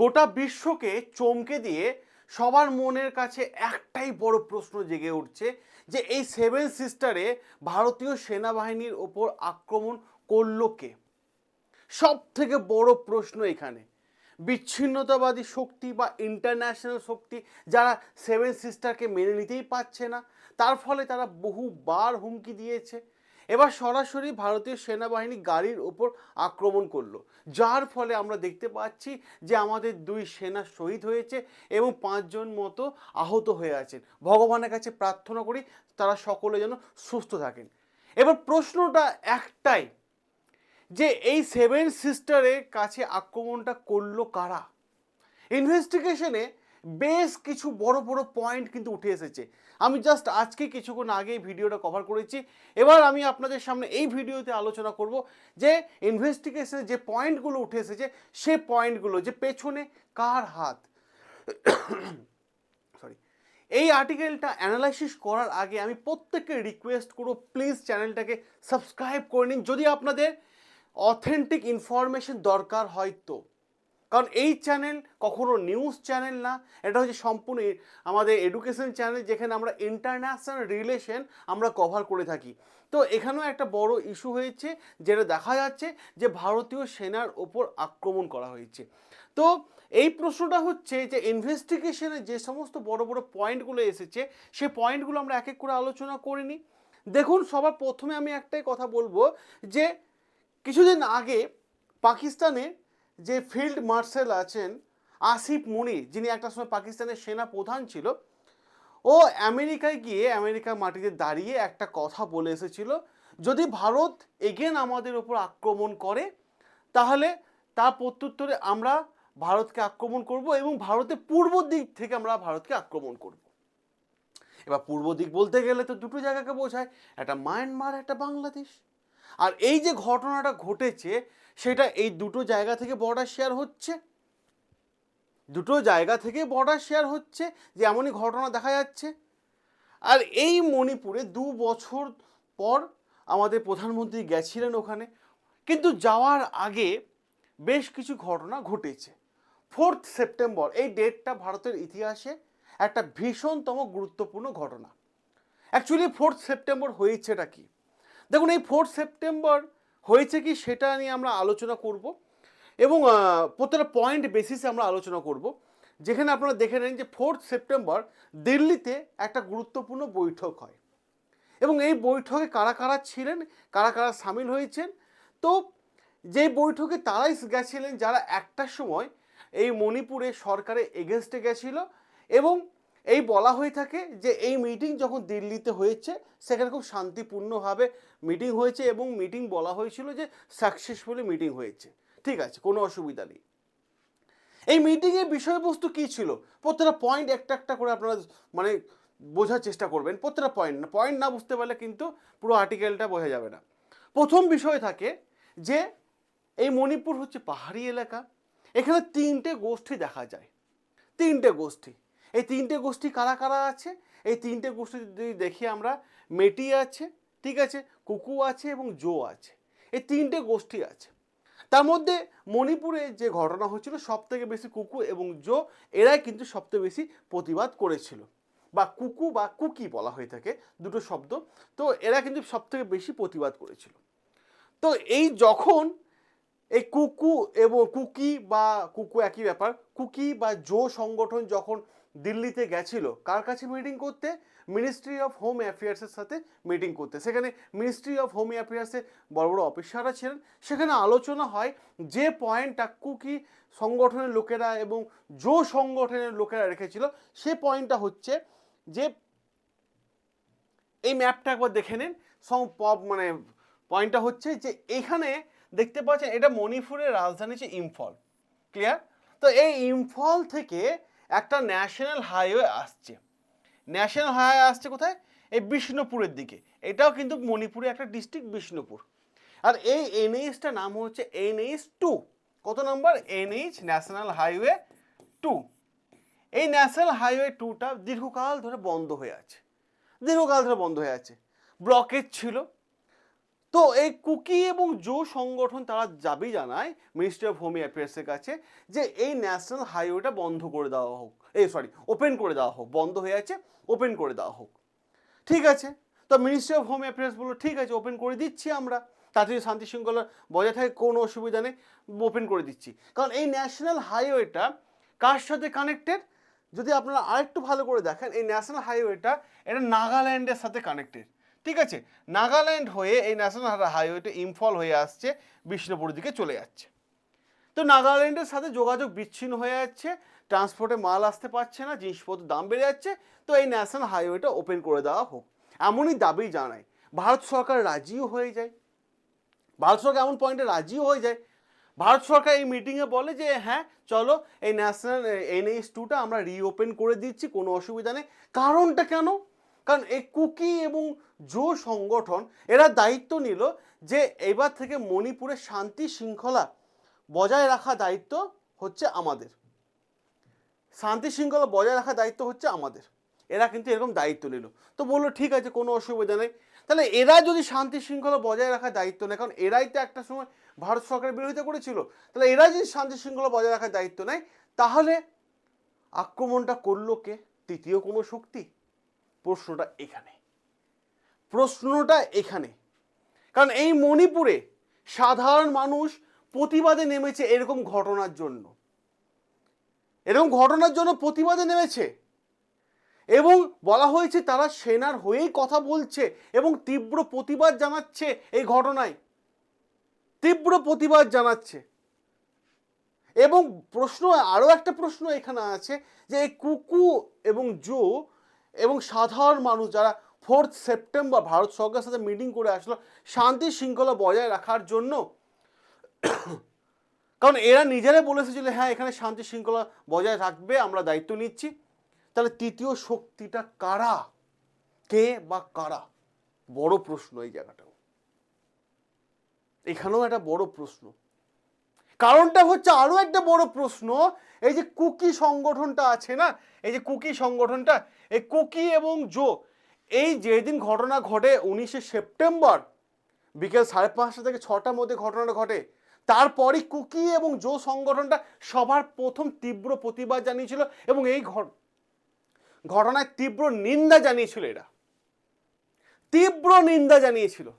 গোটা বিশ্বকে চমকে দিয়ে সবার মনের কাছে একটাই বড় প্রশ্ন জেগে উঠছে যে এই সেভেন সিস্টারে ভারতীয় সেনাবাহিনীর ওপর আক্রমণ করল কে? সব থেকে বড় প্রশ্ন এখানে। বিচ্ছিন্নতাবাদী শক্তি বা ইন্টারন্যাশনাল শক্তি যারা সেভেন সিস্টারকে মেনে নিতেই পারছে না, তার ফলে তারা বহুবার হুমকি দিয়েছে। এবার সরাসরি ভারতীয় সেনাবাহিনী গাড়ির ওপর আক্রমণ করল। যার ফলে আমরা দেখতে পাচ্ছি যে আমাদের দুই সেনা শহীদ হয়েছে এবং পাঁচজন মতো আহত হয়ে আছেন। ভগবানের কাছে প্রার্থনা করি তারা সকলে যেন সুস্থ থাকেন। এবার প্রশ্নটা একটাই যে এই সেভেন সিস্টারের কাছে আক্রমণটা করল কারা? ইনভেস্টিগেশনে বেশ কিছু বড় বড় পয়েন্ট কিন্তু উঠে এসেছে। আমি জাস্ট আজকে কিছুক্ষণ আগে এই ভিডিওটা কভার করেছি। এবার আমি আপনাদের সামনে এই ভিডিওতে আলোচনা করব যে ইনভেস্টিগেশনে যে পয়েন্টগুলো উঠে এসেছে, সে পয়েন্টগুলো যে পেছনে কার হাত। সরি এই আর্টিকেলটা অ্যানালাইসিস করার আগে আমি প্রত্যেককে রিকোয়েস্ট করব প্লিজ চ্যানেলটাকে সাবস্ক্রাইব করে নিন। যদি আপনাদের অথেন্টিক ইনফরমেশন দরকার হয় তো। কারণ এই চ্যানেল কখনো নিউজ চ্যানেল না, এটা হচ্ছে সম্পূর্ণ আমাদের এডুকেশন চ্যানেল যেখানে আমরা ইন্টারন্যাশনাল রিলেশন আমরা কভার করে থাকি। তো এখানেও একটা বড় ইস্যু হয়েছে, যেটা দেখা যাচ্ছে যে ভারতীয় সেনার ওপর আক্রমণ করা হয়েছে। তো এই প্রশ্নটা হচ্ছে যে ইনভেস্টিগেশনে যে সমস্ত বড় বড় পয়েন্টগুলো এসেছে, সে পয়েন্টগুলো আমরা এক এক করে আলোচনা করিনি। দেখুন, সবার প্রথমে আমি একটাই কথা বলব যে কিছুদিন আগে পাকিস্তানে যে ফিল্ড মার্শাল আছেন আসিফ মুনি, যিনি একটা সময় পাকিস্তানের সেনা প্রধান ছিল, ও আমেরিকায় গিয়ে আমেরিকার মাটিতে দাঁড়িয়ে একটা কথা বলে এসেছিল, যদি ভারত এগেন আমাদের ওপর আক্রমণ করে, তাহলে তার প্রত্যুত্তরে আমরা ভারতকে আক্রমণ করব এবং ভারতের পূর্ব দিক থেকে আমরা ভারতকে আক্রমণ করব। এবার পূর্ব দিক বলতে গেলে তো দুটো জায়গাকে বোঝায়, একটা মায়ানমার, একটা বাংলাদেশ। আর এই যে ঘটনাটা ঘটেছে সেটা এই দুটো জায়গা থেকে বর্ডার শেয়ার হচ্ছে। দুটো জায়গা থেকে বর্ডার শেয়ার হচ্ছে যে এমনই ঘটনা দেখা যাচ্ছে। আর এই মণিপুরে দু বছর পর আমাদের প্রধানমন্ত্রী গেছিলেন ওখানে, কিন্তু যাওয়ার আগে বেশ কিছু ঘটনা ঘটেছে। ফোর্থ সেপ্টেম্বর এই ডেটটা ভারতের ইতিহাসে একটা ভীষণতম গুরুত্বপূর্ণ ঘটনা। অ্যাকচুয়ালি ফোর্থ সেপ্টেম্বর হয়েছেটা কি? দেখুন, এই ফোর্থ সেপ্টেম্বর হয়েছে কি সেটা নিয়ে আমরা আলোচনা করব এবং প্রত্যেকটা পয়েন্ট বেসিসে আমরা আলোচনা করব। যেখানে আপনারা দেখে নেন যে ফোর্থ সেপ্টেম্বর দিল্লিতে একটা গুরুত্বপূর্ণ বৈঠক হয়। এবং এই বৈঠকে কারা কারা ছিলেন, কারা কারা সামিল হয়েছেন? তো যে বৈঠকে তারাই গেছিলেন, যারা একটার সময় এই মণিপুরে সরকারের এগেনস্টে গেছিল এবং এই বলা হয়ে থাকে যে এই মিটিং যখন দিল্লিতে হয়েছে, সেখানে খুব শান্তিপূর্ণভাবে মিটিং হয়েছে এবং মিটিং বলা হয়েছিল যে সাকসেসফুলি মিটিং হয়েছে। ঠিক আছে, কোনো অসুবিধা নেই। এই মিটিংয়ের বিষয়বস্তু কী ছিল? প্রত্যেকটা পয়েন্ট একটা একটা করে আপনারা মানে বোঝার চেষ্টা করবেন। প্রত্যেকটা পয়েন্ট না পয়েন্ট না বুঝতে পারলে কিন্তু পুরো আর্টিকেলটা বোঝা যাবে না। প্রথম বিষয় থাকে যে এই মণিপুর হচ্ছে পাহাড়ি এলাকা। এখানে তিনটে গোষ্ঠী দেখা যায়। তিনটে গোষ্ঠী। এই তিনটে গোষ্ঠী কারা কারা আছে? এই তিনটে গোষ্ঠী যদি দেখি আমরা, মেটি আছে, ঠিক আছে, কুকু আছে এবং জো আছে। এই তিনটে গোষ্ঠী আছে। তার মধ্যে মণিপুরে যে ঘটনা হচ্ছিল সব থেকে বেশি কুকু এবং জো, এরাই কিন্তু সবথেকে বেশি প্রতিবাদ করেছিল। বা কুকু বা কুকি বলা হয়ে থাকে দুটো শব্দ। তো এরা কিন্তু সব থেকে বেশি প্রতিবাদ করেছিল। তো এই যখন এই কুকু এবং কুকি বা কুকু একই ব্যাপার, কুকি বা জো সংগঠন যখন দিল্লিতে গেছিল। কার কাছে মিটিং করতে? মিনিস্ট্রি অফ হোম অ্যাফেয়ার্সের সাথে মিটিং করতে। সেখানে মিনিস্ট্রি অফ হোম অ্যাফেয়ার্সে বড় বড় অফিসাররা ছিলেন। সেখানে আলোচনা হয় যে পয়েন্টটা কুকি সংগঠনের লোকেরা এবং জো সংগঠনের লোকেরা রেখেছিল, সে পয়েন্টটা হচ্ছে যে এই ম্যাপটা একবার দেখে নিন। মানে পয়েন্টটা হচ্ছে যে এখানে দেখতে পাচ্ছেন এটা মণিপুরের রাজধানী হচ্ছে ইম্ফল ক্লিয়ার তো এই ইম্ফল থেকে একটা ন্যাশনাল হাইওয়ে আসছে। ন্যাশনাল হাইওয়ে আসছে কোথায়? এই বিষ্ণুপুরের দিকে। এটাও কিন্তু মণিপুরের একটা ডিস্ট্রিক্ট বিষ্ণুপুর। আর এই এনএইচটা নাম হচ্ছে এনএইচ টু কত নম্বর এনএইচ ন্যাশনাল হাইওয়ে টু এই ন্যাশনাল হাইওয়ে টুটা দীর্ঘকাল ধরে বন্ধ হয়ে আছে। দীর্ঘকাল ধরে বন্ধ হয়ে আছে। ব্লকেজ ছিল। তো এই কুকি এবং জো সংগঠন তারা দাবি জানায় মিনিস্ট্রি অফ হোম অ্যাফেয়ার্সের কাছে, যে এই ন্যাশনাল হাইওয়েটা বন্ধ করে দেওয়া হোক। এই সরি ওপেন করে দেওয়া হোক। বন্ধ হয়ে আছে ওপেন করে দেওয়া হোক। ঠিক আছে? তো মিনিস্ট্রি অফ হোম অ্যাফেয়ার্স বলল, ঠিক আছে ওপেন করে দিচ্ছি আমরা। তাতে শান্তি শৃঙ্খলা বজায় থাকে, কোনো অসুবিধা নেই ওপেন করে দিচ্ছি। কারণ এই ন্যাশনাল হাইওয়েটা কার সাথে কানেক্টেড যদি আপনারা আরেকটু ভালো করে দেখেন, এই ন্যাশনাল হাইওয়েটা এটা নাগাল্যান্ডের সাথে কানেক্টেড ঠিক আছে? নাগাল্যান্ড হয়ে এই ন্যাশনাল হাইওয়েটা ইম্ফল হয়ে আসছে বিষ্ণুপুরের দিকে চলে যাচ্ছে। তো নাগাল্যান্ডের সাথে যোগাযোগ বিচ্ছিন্ন হয়ে যাচ্ছে, ট্রান্সপোর্টে মাল আসতে পারছে না জিনিসপত্রের দাম বেড়ে যাচ্ছে, তো এই ন্যাশনাল হাইওয়েটা ওপেন করে দেওয়া হোক। এমনই দাবি জানায়, ভারত সরকার রাজিও হয়ে যায়। ভারত সরকার এমন পয়েন্টে রাজিও হয়ে যায়। ভারত সরকার এই মিটিংয়ে বলে যে হ্যাঁ চলো, এই ন্যাশনাল এনএইচ টুটা আমরা রিওপেন করে দিচ্ছি, কোনো অসুবিধা নেই। কারণটা কেন? কারণ এই কুকি এবং জো সংগঠন, এরা দায়িত্ব নিল যে এবার থেকে মণিপুরের শান্তি শৃঙ্খলা বজায় রাখা দায়িত্ব হচ্ছে আমাদের। শান্তি শৃঙ্খলা বজায় রাখার দায়িত্ব হচ্ছে আমাদের। এরা কিন্তু এরকম দায়িত্ব নিল। তো বলল, ঠিক আছে, কোনো অসুবিধা নেই। তাহলে এরা যদি শান্তি শৃঙ্খলা বজায় রাখার দায়িত্ব নেয়, কারণ এরাই তো একটা সময় ভারত সরকারের বিরোধিতা করেছিল। তাহলে এরা যদি শান্তি শৃঙ্খলা বজায় রাখার দায়িত্ব নেয়, তাহলে আক্রমণটা করল কে? তৃতীয় কোনো শক্তি? প্রশ্নটা এখানে। প্রশ্নটা এখানে। কারণ এই মণিপুরে সাধারণ মানুষ প্রতিবাদে নেমেছে এরকম ঘটনার জন্য। এরকম ঘটনার জন্য প্রতিবাদে নেমেছে। এবং বলা হয়েছে তারা সেনার হয়েই কথা বলছে এবং তীব্র প্রতিবাদ জানাচ্ছে এই ঘটনায়। তীব্র প্রতিবাদ জানাচ্ছে। এবং প্রশ্ন, আরও একটা প্রশ্ন এখানে আছে যে এই কুকু এবং জো এবং সাধারণ মানুষ যারা ফোর্থ সেপ্টেম্বর ভারত সরকারের সাথে মিটিং করে আসলো, শান্তি শৃঙ্খলা বজায় রাখার জন্য। কারণ এরা নিজেরাই বলে এসেছিল হ্যাঁ এখানে শান্তি শৃঙ্খলা বজায় রাখবে আমরা দায়িত্ব নিচ্ছি। তাহলে তৃতীয় শক্তিটা কারা? কে বা কারা? বড় প্রশ্ন এই জায়গাটাও। এখানেও একটা বড় প্রশ্ন। কারণটা হচ্ছে আরও একটা বড় প্রশ্ন, এই যে কুকি সংগঠনটা আছে না, এই যে কুকি সংগঠনটা, এই কুকি এবং জো, এই যেদিন ঘটনা ঘটে উনিশে সেপ্টেম্বর, বিকেল সাড়ে পাঁচটা থেকে ছটার মধ্যে ঘটনাটা ঘটে, তারপরই কুকি এবং জো সংগঠনটা সবার প্রথম তীব্র প্রতিবাদ জানিয়েছিল এবং এই ঘট- ঘটনায় তীব্র নিন্দা জানিয়েছিল এরা। তীব্র নিন্দা জানিয়েছিল।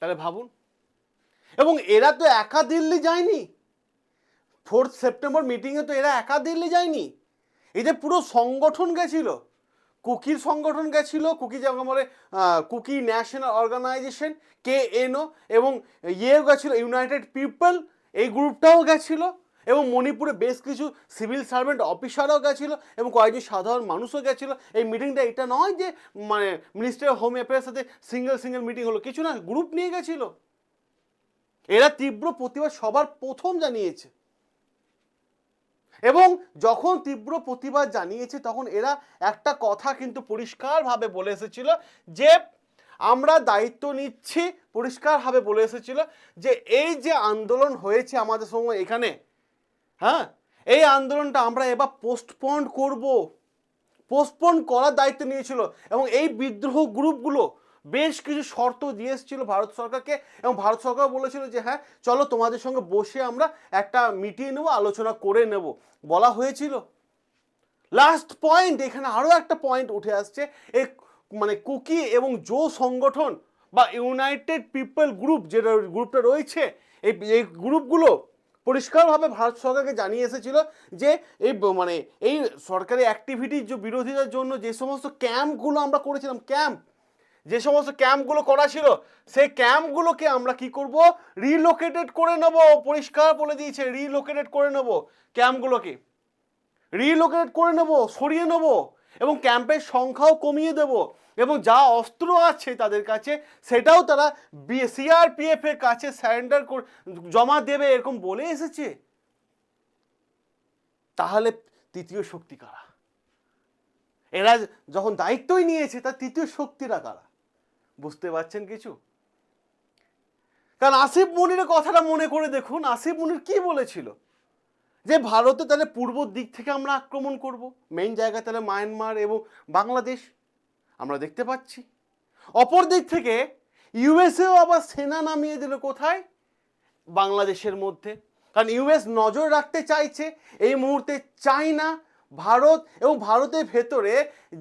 তাহলে ভাবুন এবং এরা তো একা দিল্লি যায়নি। ফোর্থ সেপ্টেম্বর মিটিংয়ে তো এরা একা দিল্লি যায়নি এদের পুরো সংগঠন গেছিল, কুকির সংগঠন গেছিল, কুকি যেমন বলে Kuki national organisation K NO এবং ইয়েও গেছিল, ইউনাইটেড পিপল, এই গ্রুপটাও গেছিল, এবং মণিপুরে বেশ কিছু সিভিল সার্ভেন্ট অফিসারও গেছিল, এবং কয়েকজন সাধারণ মানুষও গেছিল। এই মিটিংটা এটা নয় যে মানে মিনিস্ট্রি অফ হোম অ্যাফেয়ার্স সাথে সিঙ্গেল সিঙ্গেল মিটিং হলো, কিছু না, গ্রুপ নিয়ে গেছিল। এরা তীব্র প্রতিবাদ সবার প্রথম জানিয়েছে। এবং যখন তীব্র প্রতিবাদ জানিয়েছে, তখন এরা একটা কথা কিন্তু পরিষ্কারভাবে বলে এসেছিল যে, আমরা দায়িত্ব নিচ্ছি। পরিষ্কারভাবে বলে এসেছিল যে, এই যে আন্দোলন হয়েছে আমাদের সময় এখানে হ্যাঁ এই আন্দোলনটা আমরা এবার পোস্টপন্ড করব। পোস্টপন্ড করার দায়িত্ব নিয়েছিল। এবং এই বিদ্রোহ গ্রুপগুলো বেশ কিছু শর্ত দিয়ে এসেছিল ভারত সরকারকে এবং ভারত সরকার বলেছিল যে হ্যাঁ চলো তোমাদের সঙ্গে বসে আমরা একটা মিটিয়ে নেব, আলোচনা করে নেব। বলা হয়েছিল। লাস্ট পয়েন্ট এখানে আরও একটা পয়েন্ট উঠে আসছে। এই মানে কুকি এবং জো সংগঠন বা ইউনাইটেড পিপল গ্রুপ যেটা গ্রুপটা রয়েছে, এই এই গ্রুপগুলো পরিষ্কারভাবে ভারত সরকারকে জানিয়ে এসেছিল যে এই মানে এই সরকারি অ্যাক্টিভিটির যে বিরোধিতার জন্য যে সমস্ত ক্যাম্পগুলো আমরা করেছিলাম ক্যাম্প যে সমস্ত ক্যাম্পগুলো করা ছিল, সেই ক্যাম্পগুলোকে আমরা কি করব? রিলোকেটেড করে নেব। পরিষ্কার বলে দিয়েছে, রিলোকেটেড করে নেব ক্যাম্পগুলোকে। রিলোকেট করে নেব, সরিয়ে নেব এবং ক্যাম্পের সংখ্যাও কমিয়ে দেব এবং যা অস্ত্র আছে তাদের কাছে, সেটাও তারা সিআরপিএফ এর কাছে স্যারেন্ডার জমা দেবে এরকম বলে এসেছে। তাহলে তৃতীয় শক্তি কারা? এরা যখন দায়িত্বই নিয়েছে, তার তৃতীয় শক্তিরা কারা? বুঝতে পারছেন কিছু? কারণ আসিফ মনিরের কথাটা মনে করে দেখুন, আসিফ মনির কি বলেছিল? যে ভারতে তাহলে পূর্ব দিক থেকে আমরা আক্রমণ করব মেইন জায়গা তাহলে মায়ানমার এবং বাংলাদেশ, আমরা দেখতে পাচ্ছি। অপর দিক থেকে ইউএসএও আবার সেনা নামিয়ে দিল কোথায়? বাংলাদেশের মধ্যে। কারণ ইউএস নজর রাখতে চাইছে, এই মুহূর্তে চায়না ভারত এবং ভারতের ভেতরে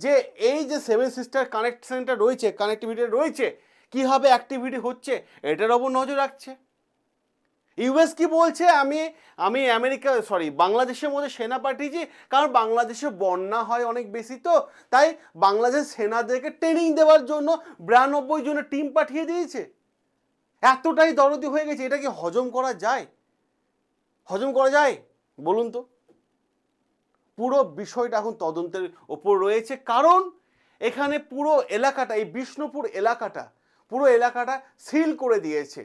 যে এই যে সেভেন সিস্টার কানেকশনটা রয়েছে কানেক্টিভিটি রয়েছে, কীভাবে অ্যাক্টিভিটি হচ্ছে, এটার ওপর নজর রাখছে। ইউএস কি বলছে, আমি আমি আমেরিকা সরি বাংলাদেশের মধ্যে সেনা পাঠিয়েছি, কারণ বাংলাদেশে বন্যা হয় অনেক বেশি তো, তাই বাংলাদেশ সেনাদেরকে ট্রেনিং দেওয়ার জন্য বিরানব্বই জনের টিম পাঠিয়ে দিয়েছে। এতটাই দরদি হয়ে গেছে, এটা কি হজম করা যায়? হজম করা যায়? বলুন তো। পুরো বিষয়টা এখন তদন্তের ওপর রয়েছে। কারণ এখানে পুরো এলাকাটা, এই বিষ্ণুপুর এলাকাটা, পুরো এলাকাটা সিল করে দিয়েছে।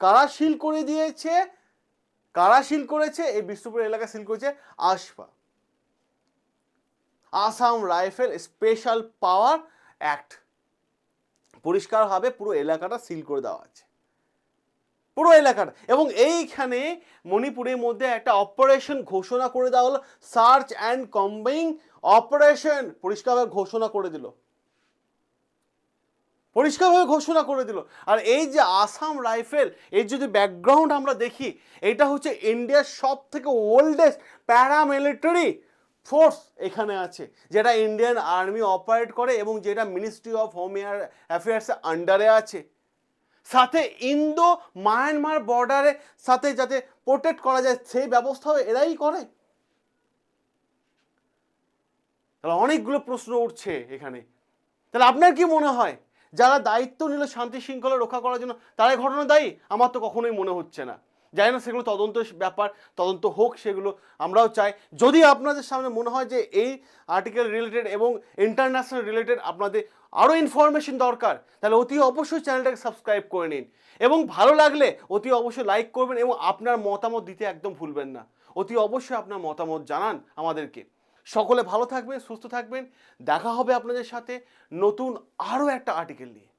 কারা সিল করে দিয়েছে? কারা সিল করেছে? এই বিষ্ণুপুর এলাকা সিল করেছে AFSPA. Assam rifle special power act. পরিষ্কারভাবে পুরো এলাকাটা সিল করে দেওয়া আছে। পুরো এলাকার। এবং এইখানে মণিপুরের মধ্যে একটা অপারেশন ঘোষণা করে দেওয়া হলো সার্চ অ্যান্ড কম্বিং অপারেশন পরিষ্কারভাবে ঘোষণা করে দিল। পরিষ্কারভাবে ঘোষণা করে দিল। আর এই যে আসাম রাইফেল, এর যদি ব্যাকগ্রাউন্ড আমরা দেখি, এটা হচ্ছে ইন্ডিয়ার সব থেকে ওল্ডেস্ট প্যারামিলিটারি ফোর্স এখানে আছে, যেটা ইন্ডিয়ান আর্মি অপারেট করে এবং যেটা মিনিস্ট্রি অফ হোম অ্যাফেয়ার্সের আন্ডারে আছে। সাথে ইন্দো মায়ানমার বর্ডারে সাথে যাতে প্রোটেক্ট করা যায়, সেই ব্যবস্থাও এরাই করে। তাহলে অনেকগুলো প্রশ্ন উঠছে এখানে। তাহলে আপনার কি মনে হয়? যারা দায়িত্ব নিল শান্তি শৃঙ্খলা রক্ষা করার জন্য, তারাই ঘটনা দায়ী? আমার তো কখনোই মনে হচ্ছে না। জানি না সেগুলো তদন্ত ব্যাপার, তদন্ত হোক, সেগুলো আমরাও চাই। যদি আপনাদের সামনে মনে হয় যে এই আর্টিকেল রিলেটেড এবং ইন্টারন্যাশনাল রিলেটেড আপনাদের আরও ইনফরমেশন দরকার, তাহলে অতি অবশ্যই চ্যানেলটাকে সাবস্ক্রাইব করে নিন। এবং ভালো লাগলে অতি অবশ্যই লাইক করবেন এবং আপনার মতামত দিতে একদম ভুলবেন না। অতি অবশ্যই আপনার মতামত জানান আমাদেরকে। সকলে ভালো থাকবেন, সুস্থ থাকবেন। দেখা হবে আপনাদের সাথে নতুন আরও একটা আর্টিকেল নিয়ে।